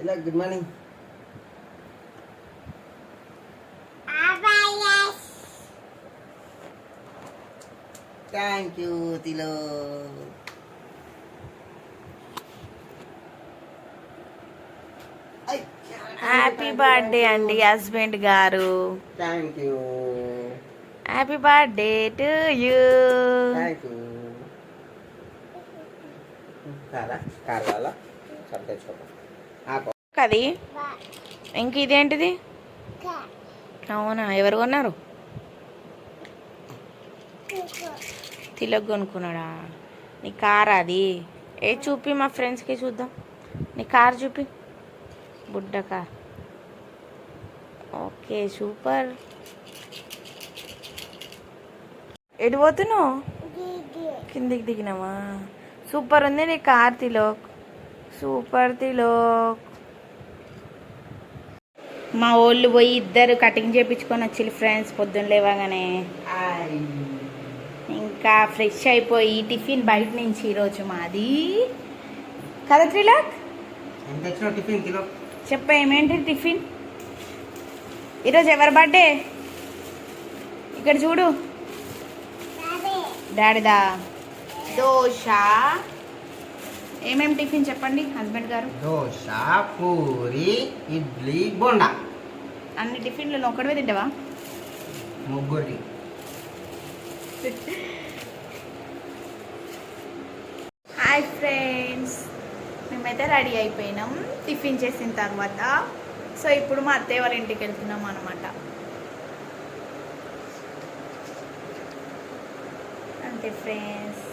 ఇలా good morning thank you తిలో happy birthday అండి హస్బెండ్ గారు. Thank you happy birthday to you thank you కారా కారు అది? ఇంక ఇదేంటిది? అవునా ఎవరు కొన్నారు? తిలక్ కొనుక్కున్నాడా? నీ కార్ అది? ఏ చూపి మా ఫ్రెండ్స్కి చూద్దాం. నీ కార్ చూపి. బుడ్డ కార్. Okay super. ఎటు పోతున్నావు? కిందికి దిగినావా? సూపర్ ఉంది నీ కార్ తిలోక్. సూపర్ తిలోక్ మా వాళ్ళు పోయి ఇద్దరు కటింగ్ చేయించుకొని వచ్చి ఫ్రెండ్స్ పొద్దున్న లేవగానే. ఇంకా ఫ్రెష్ అయిపోయి టిఫిన్ బయట నుంచి ఈరోజు మాది. కదా త్రిలాక్? చెప్ప ఏమేంటి టిఫిన్? ఈరోజు ఎవరి బర్త్డే? ఇక్కడ చూడు. డాడీదా? దోశ. ఏమేమి టిఫిన్ చెప్పండి హస్బెండ్ గారు? దోశ పూరి ఇడ్లీ బొండా. అన్ని టిఫిన్లు ఒక్కడివే తింటావా? ముగ్గురికి హాయ్ ఫ్రెండ్స్ మేమైతే రెడీ అయిపోయినాం టిఫిన్ చేసిన తర్వాత. సో ఇప్పుడు మా అత్తయ్య వాళ్ళ ఇంటికి వెళ్తున్నాం అనమాట అంతే ఫ్రెండ్స్.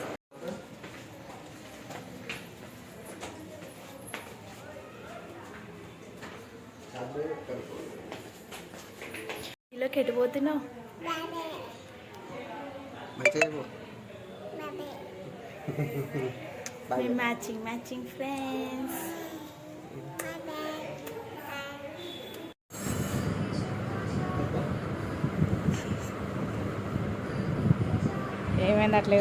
ఇలాకి చెప్పు. బాయ్. మేము మ్యాచింగ్ మ్యాచింగ్ ఫ్రెండ్స్ ఏమైంది అట్లే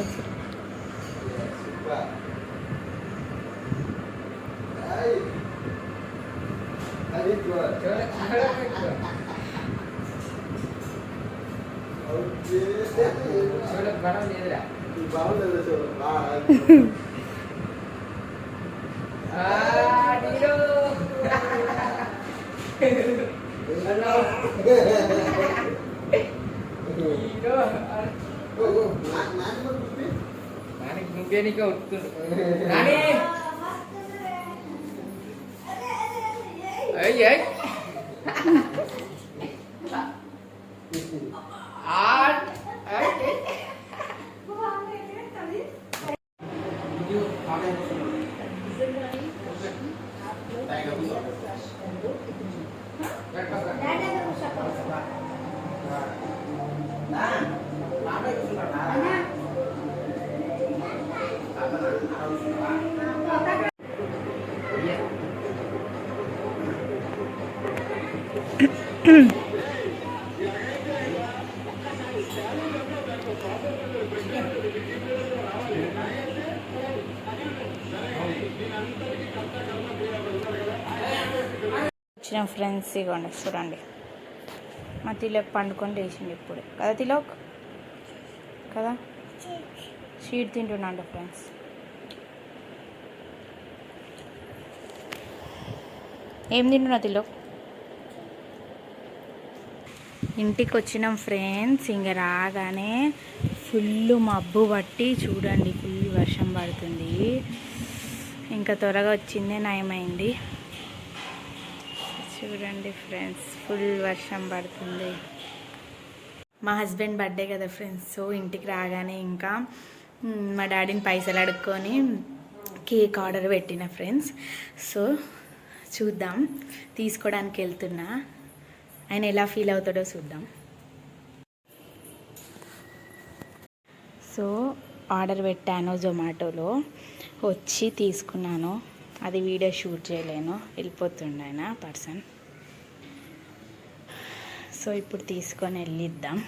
వచ్చి నువ్వేనికే వస్తుంది నాని এই এই আর వచ్చిన ఫ్రెండ్స్ ఇవ్వండి చూడండి. మా తిలోక్ పండుకొని లేచింది ఇప్పుడే. కదా తిలోక్? కదా? షీట్ తింటున్నాడు ఫ్రెండ్స్ ఏం తింటున్నా తిలోక్? ఇంటికి వచ్చినాం ఫ్రెండ్స్ ఇంక రాగానే ఫుల్ మబ్బు పట్టి చూడండి ఫుల్ వర్షం పడుతుంది. ఇంకా త్వరగా వచ్చిందే నయమైంది. చూడండి ఫ్రెండ్స్ ఫుల్ వర్షం పడుతుంది. మా హస్బెండ్ బర్త్డే కదా ఫ్రెండ్స్ సో ఇంటికి రాగానే ఇంకా మా డాడీని పైసలు అడుక్కొని కేక్ ఆర్డర్ పెట్టిన ఫ్రెండ్స్. సో చూద్దాం తీసుకోవడానికి వెళ్తున్నా. ఆయన ఎలా ఫీల్ అవుతాడో చూద్దాం. సో ఆర్డర్ పెట్టాను జొమాటోలో. వచ్చి తీసుకున్నాను. అది వీడియో షూట్ చేయలేను. వెళ్ళిపోతుండే ఆయన పర్సన్. సో ఇప్పుడు తీసుకొని వెళ్ళిద్దాం.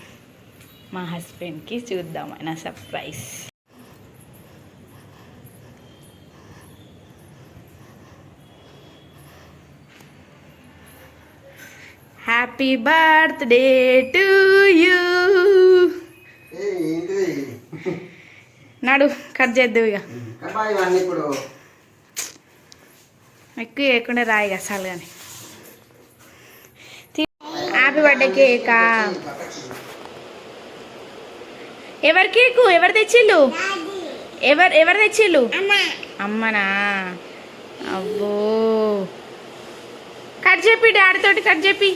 మా హస్బెండ్కి చూద్దాం ఆయన surprise. Happy birthday to you నడు కట్ చేద్దాం ఇక ఎక్కువ వేయకుండా రాయి అసలు కానీ హ్యాపీ బర్త్డే కేకా. ఎవరి కేకు? ఎవరు తెచ్చిళ్ళు? ఎవరు ఎవరు తెచ్చిళ్ళు? అమ్మనా? అబ్బో. కట్ చెప్పి డాడీతోటి కట్ చెప్పి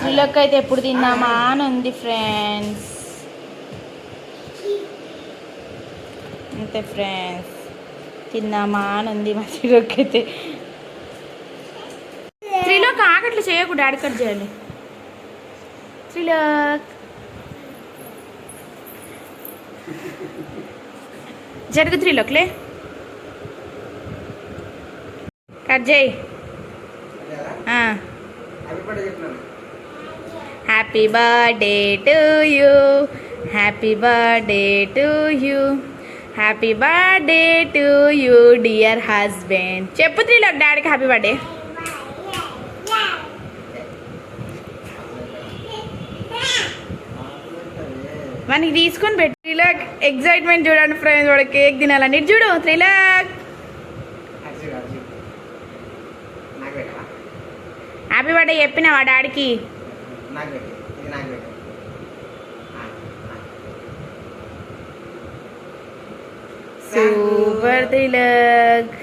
త్రిలోక్ అయితే ఎప్పుడు తిందామా అని ఉంది ఫ్రెండ్స్. అంతే ఫ్రెండ్స్. తిందామా అని ఉంది మా త్రిలోక్ అయితే త్రిలోక్ ఆకట్లు చేయకు డాడీ కట్ చేయాలి. త్రిలోక్. జరుగు త్రిలోక్లే కట్ చేయి. ఆ. Happy birthday to you happy birthday to you happy birthday to you dear husband చెప్పు త్రీలోక్ డాడీకి హ్యాపీ బర్త్డే వానికి తీసుకొని పెట్టు. త్రీలాక్ ఎగ్జైట్మెంట్ చూడండి ఫ్రెండ్స్ వాడు కేక్ తినాలని. చూడు త్రీలాక్. హ్యాపీ బర్త్డే చెప్పినావా డాడీకి? நாங்கள் સુપર તિલક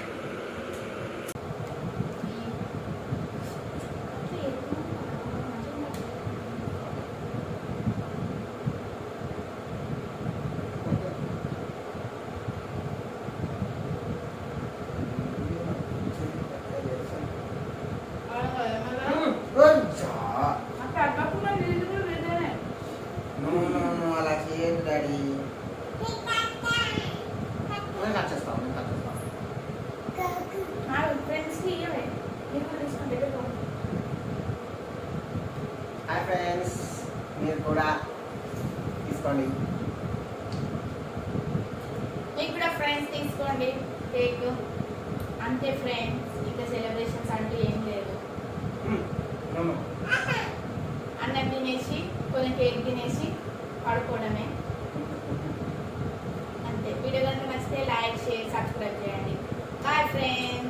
మీరు కూడా తీసుకోండి. మీకు కూడా ఫ్రెండ్స్ తీసుకోండి. కేక్ అంతే ఫ్రెండ్స్ ఇంకా సెలబ్రేషన్స్ అంటూ ఏం లేదు. అన్నం తినేసి కొంచెం కేక్ తినేసి పడుకోవడమే. అంతే. వీడియో కనుక నచ్చితే లైక్ షేర్ సబ్స్క్రైబ్ చేయండి. Bye friends